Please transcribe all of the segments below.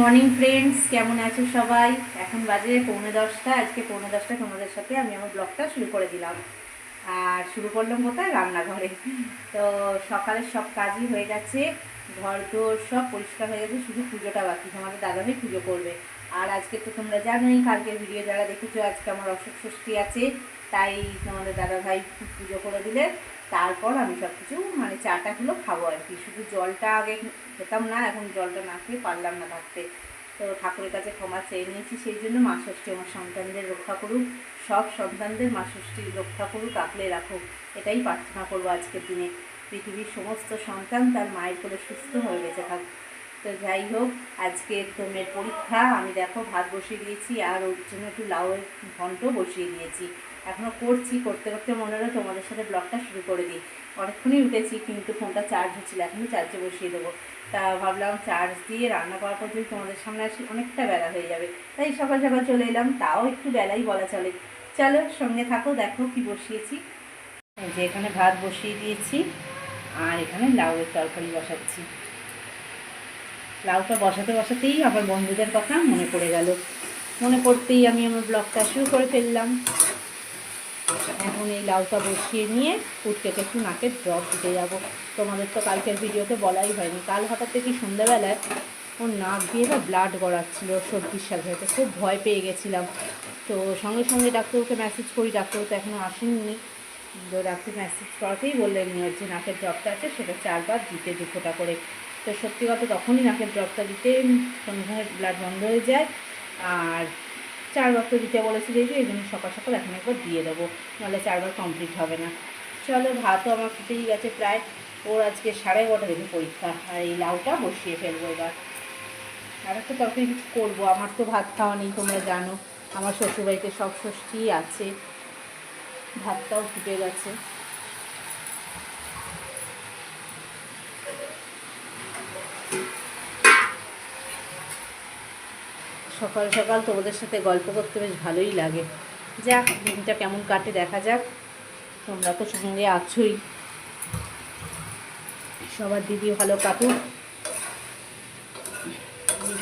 Morning friends, কেমন আছো সবাই? এখন বাজে পৌনে দশটা। আজকে পৌনে দশটা তোমাদের সাথে আমি আমার ব্লগটা শুরু করে দিলাম। আর শুরু করলাম কোথায়? রান্নাঘরে। তো সকালের সব কাজই হয়ে গেছে। ঘর দোর সব পরিষ্কার হয়ে গেছে, শুধু পুজোটা বাকি। তোমাদের দাদাভাই পুজো করবে। আর আজকে তো তোমরা জানোই, কালকের ভিডিও যারা দেখেছ, আজকে আমার অসুখ ষষ্ঠী আছে। তাই তোমাদের দাদাভাই পুজো করে দিলে তারপর আমি সব কিছু মানে চাটা গুলো খাব আর কি। শুধু জলটা আগে খেতাম না, এখন জলটা না খেয়ে পারলাম না থাকতে তো ঠাকুরের কাছে ক্ষমা চেয়ে নিয়েছি, সেই জন্য মা ষষ্ঠী আমার সন্তানদের রক্ষা করুক। সব সন্তানদের মা ষষ্ঠী রক্ষা করুক আঁকলে রাখুক। এটাই প্রার্থনা করব আজকের দিনে। পৃথিবীর সমস্ত সন্তান তার মায়ের কোলে সুস্থ হয়ে গেছে থাক তো যাই হোক আজকে তোমের পরীক্ষা, আমি দেখো ভাত বসিয়ে দিয়েছি আর ওর জন্য একটু লাউয়ের ঘন্ট বসিয়ে দিয়েছি। এখনও করছি, করতে করতে মনে হলো তোমাদের সাথে ব্লগটা শুরু করে দিই। অনেকক্ষণই উঠেছি, কিন্তু ফোনটা চার্জ হচ্ছিল, এখনই চার্জে বসিয়ে দেবো। তা ভাবলাম চার্জ দিয়ে রান্না করার পর যদি তোমাদের সামনে আসি, অনেকটা বেলা হয়ে যাবে। তাই সকাল সকাল চলে এলাম, তাও একটু বেলাই বলা চলে। চলো সঙ্গে থাকো, দেখো কি বসিয়েছি। যে এখানে ভাত বসিয়ে দিয়েছি, আর এখানে লাউয়ের তরকারি বসাচ্ছি। লাউটা বসাতে বসাতেই আমার বন্ধুদের কথা মনে পড়ে গেল। মনে পড়তেই আমি আমার ব্লগটা শুরু করে ফেললাম। এখন এই লাউটা বসিয়ে নিয়ে পুটকেটে একটু নাকে ড্রপ দিতে যাব। তোমাদের তো কালকের ভিডিওতে বলাই হয়নি। কাল হঠাৎ থেকে সন্ধ্যাবেলায় ওর নাক দিয়ে না ব্লাড গড়াচ্ছিল, সর্দির সাথে খুব ভয় পেয়ে গেছিলাম। তো সঙ্গে সঙ্গে ডাক্তারকে মেসেজ করি। ডাক্তার তো এখনও আসেননি। তো ডাক্তার মেসেজ করাতেই বললেন ওর যে নাকের ড্রপটা আছে, সেটা চারবার দিতে দু ফোঁটা করে। তো সত্যি কথা, তখনই নাকের ড্রপটা দিতে সন্ধ্যায় ব্লাড বন্ধ হয়ে যায়। আর চারবার তো দিতে বলেছি দেখি এই জন্য সকাল সকাল এখন একবার দিয়ে দেবো, নাহলে চারবার কমপ্লিট হবে না। চলো, ভাতও আমার ফুটেই গেছে প্রায়, ওর আজকে সাড়ে এগারোটা থেকে পরীক্ষা, আর এই লাউটা বসিয়ে ফেলব এবার। আর একটা তরকারি কিছু করব, আমার তো ভাত খাওয়া নেই, তোমরা জানো, আমার শ্বশুরবাড়িতে সব ষষ্ঠী আছে, ভাতটাও ফুটে গেছে। সকাল সকাল তোমাদের সাথে গল্প করতে বেশ ভালোই লাগে। যাক, দিনটা কেমন কাটে দেখা যাক। তোমরা তো সঙ্গে আছোই। সবার দিদি ভালো কাটুক।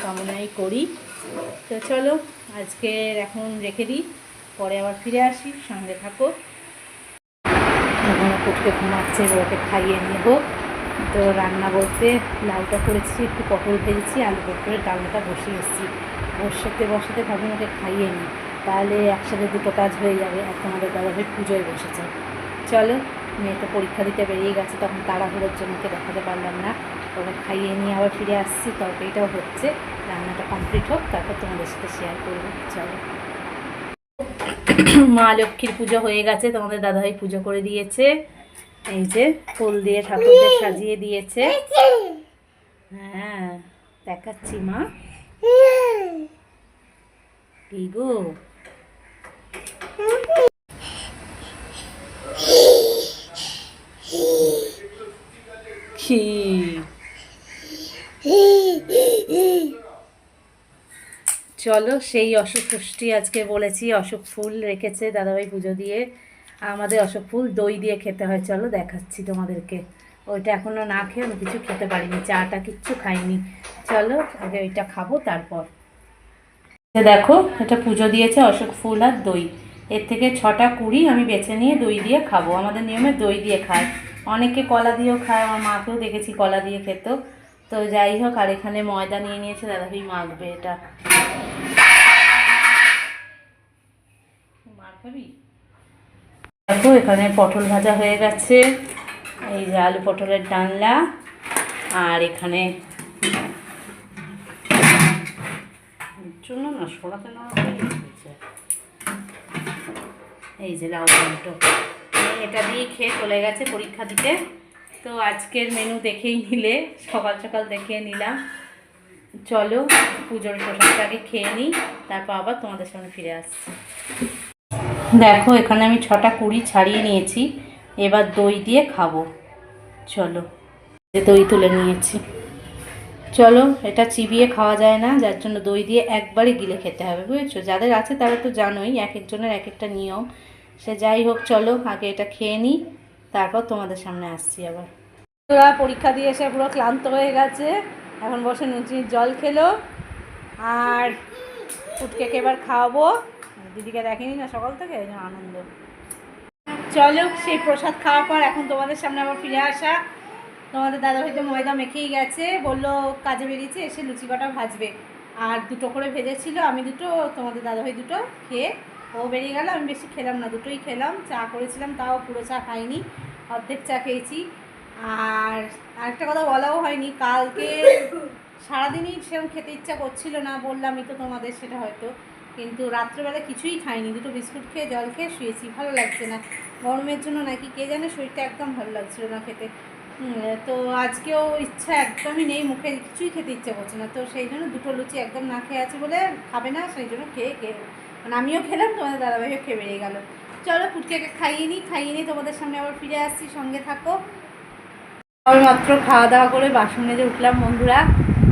কামনাই করি। তো চলো, আজকের এখন রেখে দিই। পরে আবার ফিরে আসি, সঙ্গে থাকো। কুটকে ঘুমাচ্ছে ওকে খাইয়ে নেব। তো রান্না বলতে লাউটা করেছি, একটু পটল ভেজেছি, আলু পটলের ডালটা বসিয়ে এসেছি। বসাতে বসাতে ভাবলাম ওকে খাইয়ে নিই তাহলে একসাথে দুটো কাজ হয়ে যাবে। আর তোমাদের দাদাভাই পুজোয় বসেছে। চলো মেয়ে তো পরীক্ষা দিতে বেরিয়ে গেছে, তখন তাড়াহুড়োর জন্য ওকে দেখাতে পারলাম না। ওকে খাইয়ে নিয়ে আবার ফিরে আসছি। তরকারিটাও হচ্ছে, রান্নাটা কমপ্লিট হোক, তারপর তোমাদের সাথে শেয়ার করব। চলো। মা লক্ষ্মীর পুজো হয়ে গেছে, তোমাদের দাদাভাই পুজো করে দিয়েছে। এই যে, ফুল দিয়ে ঠাকুরদের সাজিয়ে দিয়েছে। হ্যাঁ দেখাচ্ছি মা। কি গো? কি? চলো সেই অশোক ষষ্ঠী আজকে বলেছি। অশোক ফুল রেখেছে দাদাভাই পুজো দিয়ে। আমাদের অশোক ফুল দই দিয়ে খেতে হয়। চলো দেখাচ্ছি তোমাদেরকে। ওইটা এখনও না খেয়ে আমি কিছু খেতে পারিনি, চাটা কিচ্ছু খাইনি। চলো, আগে ওইটা খাব, তারপর। দেখো, এটা পুজো দিয়েছে অশোক ফুল আর দই। এর থেকে ছটা কুড়ি আমি বেছে নিয়ে দই দিয়ে খাব। আমাদের নিয়মে দই দিয়ে খায়। অনেকে কলা দিয়েও খায়, আমার মাকেও দেখেছি কলা দিয়ে খেত। তো যাই হোক, আর এখানে ময়দা নিয়ে নিয়েছে, দাদাভাই মাখবে এটা। মার খাবি দেখো, এখানে পটল ভাজা হয়ে গেছে। এই যে আলু পটলের ডালনা আর এখানে জন্য না সরাতে না এই যে লাউ ঘন্ট। এটা দিয়ে খেয়ে চলে গেছে পরীক্ষা দিতে। তো আজকের মেনু দেখেই নিলে, সকাল সকাল দেখে নিলাম। চলো, পুজোর প্রসাদটা আগে খেয়ে নিই, তারপর আবার তোমাদের সামনে ফিরে আসছি। দেখো, এখানে আমি ছটা কুড়ি ছাড়িয়ে নিয়েছি। এবার দই দিয়ে খাব। চলো, যে দই তুলে নিয়েছি। চলো, এটা চিবিয়ে খাওয়া যায় না, যার জন্য দই দিয়ে একবারে গিলে খেতে হবে, বুঝেছ? যাদের আছে তারা তো জানোই, এক একজনের এক একটা নিয়ম। সে যাই হোক, চলো, আগে এটা খেয়ে নিই তারপর তোমাদের সামনে আসছি আবার। ওরা পরীক্ষা দিয়ে এসে পুরো ক্লান্ত হয়ে গেছে। এখন বসে নুচির জল খেলো, আর ফুটকেকে এবার খাওয়াবো। দিদিকে দেখেনি না সকাল থেকে? আনন্দ। চলো, সেই প্রসাদ খাওয়ার পর এখন তোমাদের সামনে আবার ফিরে আসা। তোমাদের দাদা ভাই তো ময়দা মেখেই গেছে, বলল কাজে বেরিয়েছে, এসে লুচি কটা ভাজবে। আর দুটো করে ভেজেছিল, আমি দুটো, তোমাদের দাদা ভাই দুটো খেয়ে ও বেরিয়ে গেল, আমি বেশি খেলাম না, দুটোই খেলাম। চা করেছিলাম, তাও পুরো চা খাইনি, অর্ধেক চা খেয়েছি। আর আরেকটা কথা বলাও হয়নি, কালকে সারাদিনই সেরকম খেতে ইচ্ছা করছিল না, বললামই তো তোমাদের সেটা হয়তো। কিন্তু রাত্রেবেলা কিছুই খাইনি। দুটো বিস্কুট খেয়ে, জল খেয়ে শুয়েছি। ভালো লাগছে না। গরমের জন্য নাকি কে জানে শরীরটা একদম ভালো লাগছিল না খেতে। তো আজকেও ইচ্ছা একদমই নেই। মুখে কিছুই খেতে ইচ্ছে করছে না। তো সেই জন্য দুটো লুচি একদম না খেয়ে আছে বলে খাবে না, সেই জন্য খেয়ে খেয়ে মানে আমিও খেলাম, তোমাদের দাদাভাইও খেয়ে বেরিয়ে গেলো। চলো ফুটকেকে খাইয়ে নিই খাইয়ে নিই তোমাদের সামনে আবার ফিরে আসছি। সঙ্গে থাকো। মাত্র খাওয়া দাওয়া করে বাসন মেজে উঠলাম বন্ধুরা।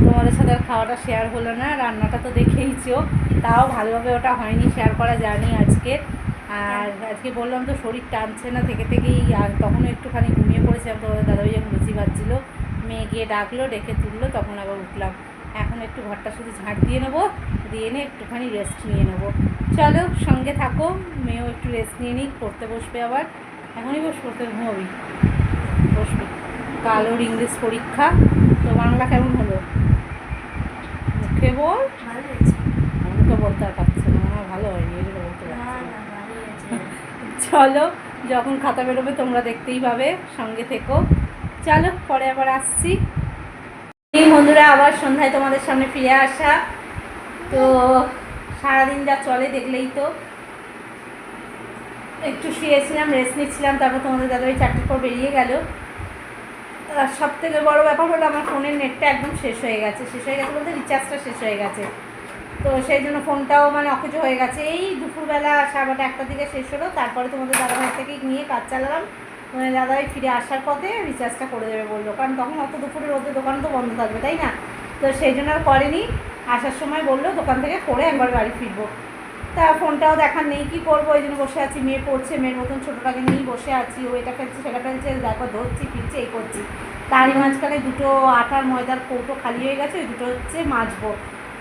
তোমাদের সাথে আর খাওয়াটা শেয়ার হলো না। রান্নাটা তো দেখেইছো। তাও ভালোভাবে ওটা হয়নি শেয়ার করা যায়নি আজকে। আর আজকে বললাম তো শরীর টানছে না থেকে থেকেই আর তখনও একটুখানি ঘুমিয়ে পড়েছিলাম তোমাদের দাদাভাই যখন লুচি ভাজছিলো মেয়ে গিয়ে ডাকলো ডেকে তুললো তখন আবার উঠলাম। এখন একটু ঘরটা শুধু ঝাঁট দিয়ে নেব দিয়ে এনে একটুখানি রেস্ট নিয়ে নেব। চলো সঙ্গে থাকো মেয়েও একটু রেস্ট নিয়ে নিই পড়তে বসবে আবার। এখনই বস পড়তে ঘুমোবি। বসবে। কাল ওর ইংলিশ পরীক্ষা তো বাংলা কেমন হলো? মুখে বল ভালো হয়েছে মুখে বলতে আর পারছে না আমার ভালো হয়নি এগুলো বলতে না পারছি না না ভালো হয়েছে চলো, যখন খাতা বেরোবে তোমরা দেখতেই পাবে, সঙ্গে থেকো। চলো, পরে আবার আসছি। এই বন্ধুরা, আবার সন্ধ্যায় তোমাদের সামনে ফিরে আসা। তো সারাদিন যা চলে দেখলেই তো। একটু শুয়েছিলাম রেস্ট নিচ্ছিলাম, তারপর তোমাদের দাদা ওই চারটের পর বেরিয়ে গেল। সব থেকে বড়ো ব্যাপার হলো, আমার ফোনের নেটটা একদম শেষ হয়ে গেছে। শেষ হয়ে গেছে বলতে রিচার্জটা শেষ হয়ে গেছে। তো সেই জন্য ফোনটাও মানে অকেজ হয়ে গেছে। এই দুপুরবেলা সাড়ে একটার দিকে শেষ হলো, তারপরে তোমাদের দাদাভাই থেকে নিয়ে কাজ চালালাম। মানে দাদাভাই ফিরে আসার পথে রিচার্জটা করে দেবে বলল, কারণ তখন অত দুপুরে রোদে দোকান তো বন্ধ থাকবে, তাই না? তো সেই জন্য আর করেনি। আসার সময় বলল, দোকান থেকে করে একবার বাড়ি ফিরবো। তা ফোনটাও দেখার নেই, কি করব? ওই জন্য বসে আছি, মেয়ে পড়ছে, মেয়ের মতন ছোটোটাকে নিয়েই বসে আছি, ও এটা ফেলছে, সেটা ফেলছে তারপর ধরছি, ফিরছে, এই করছি। তারই মাঝখানে দুটো আটার ময়দার কৌটো খালি হয়ে গেছে, ওই দুটো হচ্ছে মাজবো।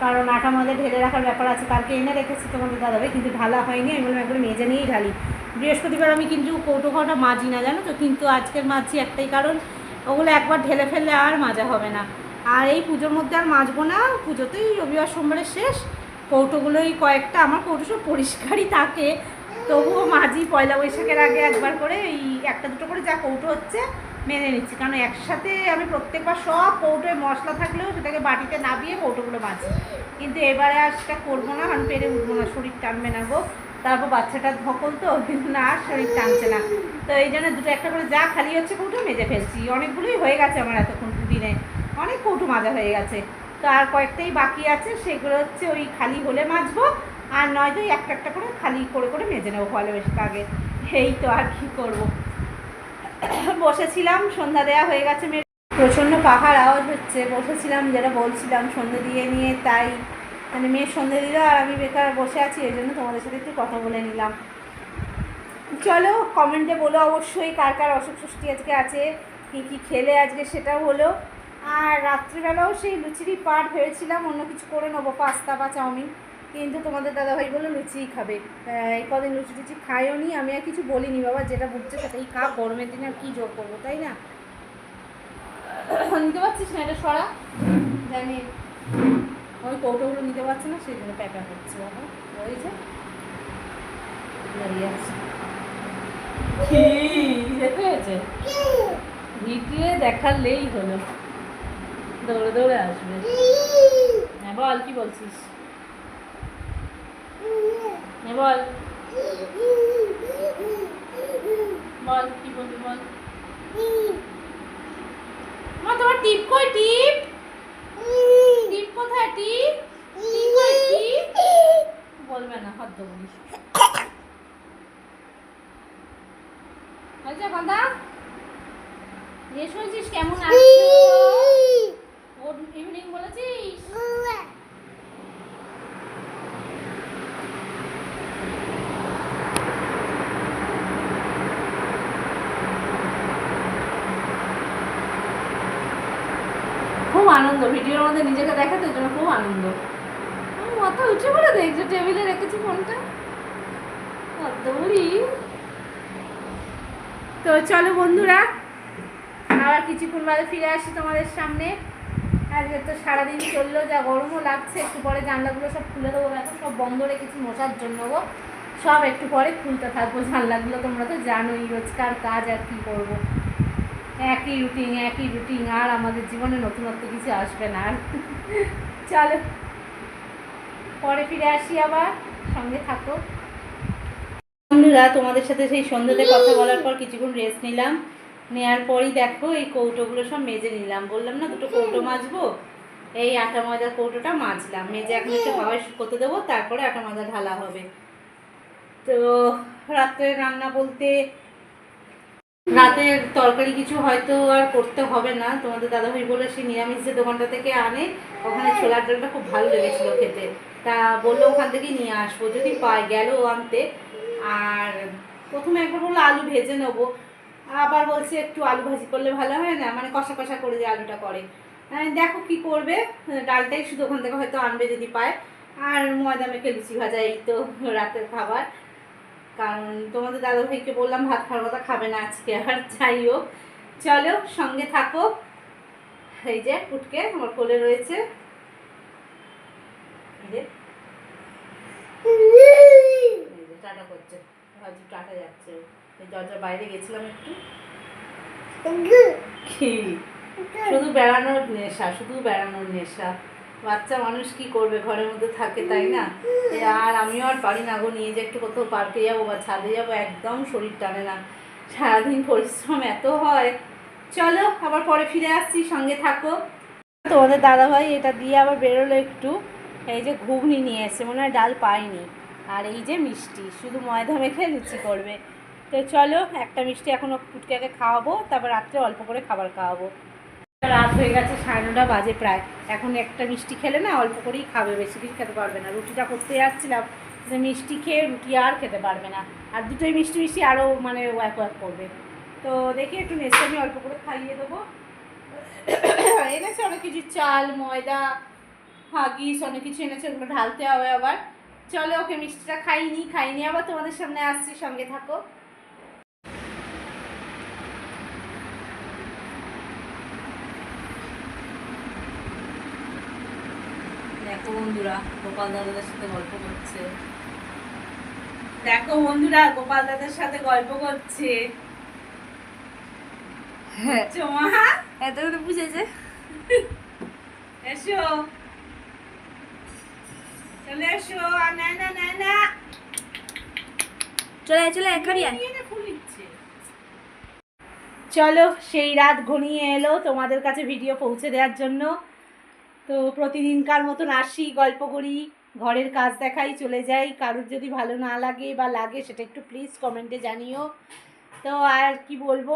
কারণ আটা ময়দা ঢেলে রাখার ব্যাপার আছে, কালকে এনে রেখেছি তোমাদের দাদাভাই কিন্তু ঢালা হয়নি, আমি বললাম একবার মেজে নিয়েই ঢালি। বৃহস্পতিবার আমি কিন্তু কৌটো খাওয়াটা মাজি না, জানো তো? কিন্তু আজকের মাঝি একটাই কারণ, ওগুলো একবার ঢেলে ফেললে আর মাজা হবে না। আর এই পুজোর মধ্যে আর মাজবো না, পুজোতেই রবিবার, সোমবারের শেষ। কৌটোগুলোই কয়েকটা, আমার কৌটো সব পরিষ্কারই থাকে। তবুও মাঝি পয়লা বৈশাখের আগে একবার করে এই একটা দুটো করে যা কৌটো হচ্ছে মেনে নিচ্ছি। কারণ একসাথে আমি প্রত্যেকবার সব কৌটোয় মশলা থাকলেও সেটাকে বাটিতে নাবিয়ে কৌটোগুলো বাঁচি। কিন্তু এবারে আর সেটা করব না আমি পেরে উঠবো না, শরীর টানবে না গো। তারপর বাচ্চাটার ধকল তো, কিন্তু না, আর শরীর টানছে না। তো এই জন্য দুটো একটা করে যা খালি হচ্ছে কৌটো মেজে ফেলছি। অনেকগুলোই হয়ে গেছে আমার এতক্ষণ দুদিনে অনেক কৌটো মাজা হয়ে গেছে। তো আর কয়েকটাই বাকি আছে, সেগুলো হচ্ছে ওই খালি হলে মাজবো, আর নয়তো একটা একটা করে খালি করে করে মেজে নেব ফলে বেশ আগে। এই তো আর কি করব। বসেছিলাম, সন্ধ্যা দেওয়া হয়ে গেছে মেয়ে প্রচণ্ড পাহাড়, আওয়াজ হচ্ছে। বসেছিলাম, যেটা বলছিলাম, সন্ধ্যে দিয়ে নিয়ে তাই। মানে মেয়ের সন্ধ্যে দিল আর আমি বেকার বসে আছি এই জন্য তোমাদের সাথে একটু কথা বলে নিলাম। চলো কমেন্টে বলো অবশ্যই কার কার অসুখ ষষ্ঠী আজকে আছে, কী কী খেলে আজকে সেটাও হলো আর রাত্রিবেলাও সেই লুচিরই পাট ভেবেছিলাম, অন্য কিছু করে নেব, পাস্তা বা চাউমিন। কিন্তু তোমাদের দাদাভাই বলল লুচিই খাবে। এই কদিন লুচি টুচি খায়ও নি আমি আর কিছু বলিনি বাবা যেটা বুঝছে সেটাই খা গরমের দিনে আর কী জোর করব তাই না? নিতে পারছিস না এটা সরা? জানি ওই কৌটোগুলো নিতে পারছে না সেই জন্য প্যাকা করছে বাবা ওই যে দাঁড়িয়ে আছে। কি? দেখে হয়েছে দেখালেই হলো। দৌড়ে দৌড়ে আসবে। হ্যাঁ বল কি বলছিস? হ্যাঁ বল। বল কি বলবি বল? মা তোমার টিপ কই টিপ? টিপ কোথায় টিপ? টিপ কই টিপ? বলবে না হাত দেবো আচ্ছা রেস হয়েছিস কেমন আছো গুড ইভিনিং বলেছিস খুব আনন্দ, ভিডিওর মধ্যে নিজেকে দেখাতে জন্য খুব আনন্দ। মাথা উঁচু করে দেখছ টেবিলে রেখেছি ফোনটা। দৌড়ি তো চলো বন্ধুরা, আবার কিছুক্ষণ বাদে ফিরে আসি তোমাদের সামনে। আজকে তো সারাদিন চলল, যা গরমও লাগছে, একটু পরে জানলাগুলো সব খুলে দেবো। এখন সব বন্ধ রেখেছি, মশার জন্য গো। সব একটু পরে খুলতে থাকব জানলাগুলো, তোমরা তো জানোই রোজকার কাজ আর কী করব। একই রুটিন একই রুটিন আর আমাদের জীবনে নতুনত্ব কিছু আসবে না। আর চলো, পরে ফিরে আসি আবার, সঙ্গে থাকো। বন্ধুরা, তোমাদের সাথে সেই সন্ধ্যাতে কথা বলার পর কিছুক্ষণ রেস্ট নিলাম। নেওয়ার পরই দেখো এই কৌটোগুলো সব মেজে নিলাম। বললাম, না, দুটো কৌটো মাজবো। এই আটা ময়দার কৌটোটা মাজলাম। মেজে এখন একটু হাওয়ায় শুকোতে দেবো, তারপরে আটা ময়দা ঢালা হবে। তো রাত্রে রান্না বলতে রাতের তরকারি কিছু হয়তো আর করতে হবে না। তোমাদের দাদাভাই বলে সেই নিরামিষ যে দোকানটা থেকে আনে, ওখানে ছোলার ডালটা খুব ভালো লেগেছিলো খেতে। তা বলল ওখান থেকেই নিয়ে আসব, যদি পাই গেল আনতে। আর প্রথমে একবার বলল আলু ভেজে নেব। আবার বলছে একটু আলু ভাজি করলে ভালো হয় না মানে কষা কষা করে যে আলুটা করে। আমি দেখো কি করবে, ডালটাই শুধু ওখান থেকে হয়তো আনবে যদি পায়। আর ময়দা মেখে লুচি ভাজা, এই তো রাতের খাবার। কারণ তোমাদের দাদা ভাইকে বললাম ভাত খাওয়ার কথা খাবে না আজকে আর যাই হোক। চলো সঙ্গে থাকো। এই যে পুটকে আমার কোলে রয়েছে। টাটা করছে। ভাবছি টাটা যাচ্ছে। দরজার বাইরে গেছিলাম একটু। কি? শুধু বেড়ানোর নেশা শুধু বেড়ানোর নেশা। বাচ্চা মানুষ কি করবে? ঘরের মধ্যে থাকে, তাই না? আর আমিও আর পারি না গো, নিয়ে যে একটু কোথাও পার্কে যাব বা ছাদে যাব, একদম শরীর টানে না। সারাদিন পরিশ্রম এত হয়। চলো, আবার পরে ফিরে আসছি, সঙ্গে থাকো। তোমাদের দাদাভাই এটা দিয়ে আবার বেরোলো একটু। এই যে ঘুগনি নিয়ে এসে মনে হয় ডাল পাইনি। আর এই যে মিষ্টি, শুধু ময়দা মেখে লুচি করবে। তো চলো, একটা মিষ্টি এখনও ফুটকাকে খাওয়াবো, তারপর রাত্রে অল্প করে খাবার খাওয়াবো। রাত হয়ে গেছে, সাড়ে নটা বাজে প্রায়। এখন একটা মিষ্টি খেলে না অল্প করেই খাবে, বেশি কিছু খেতে পারবে না। রুটিটা করতে যাচ্ছিলাম, যে মিষ্টি খেয়ে রুটি আর খেতে পারবে না। আর দুটোই মিষ্টি মিষ্টি আরও মানে ওয়াক ওয়াক করবে। তো দেখি একটু নেক্সট আমি অল্প করে খাইয়ে দেবো। এনেছে অনেক কিছু, চাল, ময়দা, হাগিস, অনেক কিছু এনেছে, ওগুলো ঢালতে হবে আবার। চলো ওকে মিষ্টিটা খাইনি খাইনি আবার তোমাদের সামনে আসছি, সঙ্গে থাকো। বন্ধুরা গোপাল দাদাদের সাথে গল্প করছে। দেখো বন্ধুরা গোপাল দাদার সাথে গল্প করছে। হ্যাঁ। এত করে বুঝেছে। এসো। চলে এসো আর না না না না। চলে। চলো সেই রাত ঘনিয়ে এলো তোমাদের কাছে ভিডিও পৌঁছে দেওয়ার জন্য। তো প্রতিদিনকার মতন আসি, গল্প করি, ঘরের কাজ দেখাই, চলে যাই। কারোর যদি ভালো না লাগে বা লাগে সেটা একটু প্লিজ কমেন্টে জানিও। তো আর কি বলব?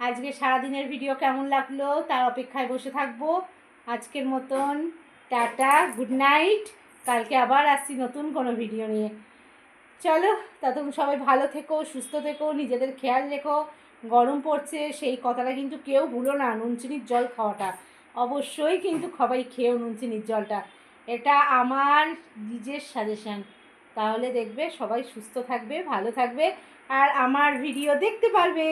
আজকে সারাদিনের ভিডিও কেমন লাগল তার অপেক্ষায় বসে থাকব। আজকের মতন টাটা গুড নাইট কালকে আবার আসছি নতুন কোনো ভিডিও নিয়ে। চলো, ততক্ষণ সবাই ভালো থেকো, সুস্থ থেকো, নিজেদের খেয়াল রেখো। গরম পড়ছে, সেই কথাটা কিন্তু কেউ ভুলো না নুন চিনির জল খাওয়াটা। অবশ্যই কিন্তু সবাই খেয়েও নুন চিনির জলটা এটা আমার নিজের সাজেশান তাহলে দেখবে সবাই সুস্থ থাকবে, ভালো থাকবে, আর আমার ভিডিও দেখতে পারবে।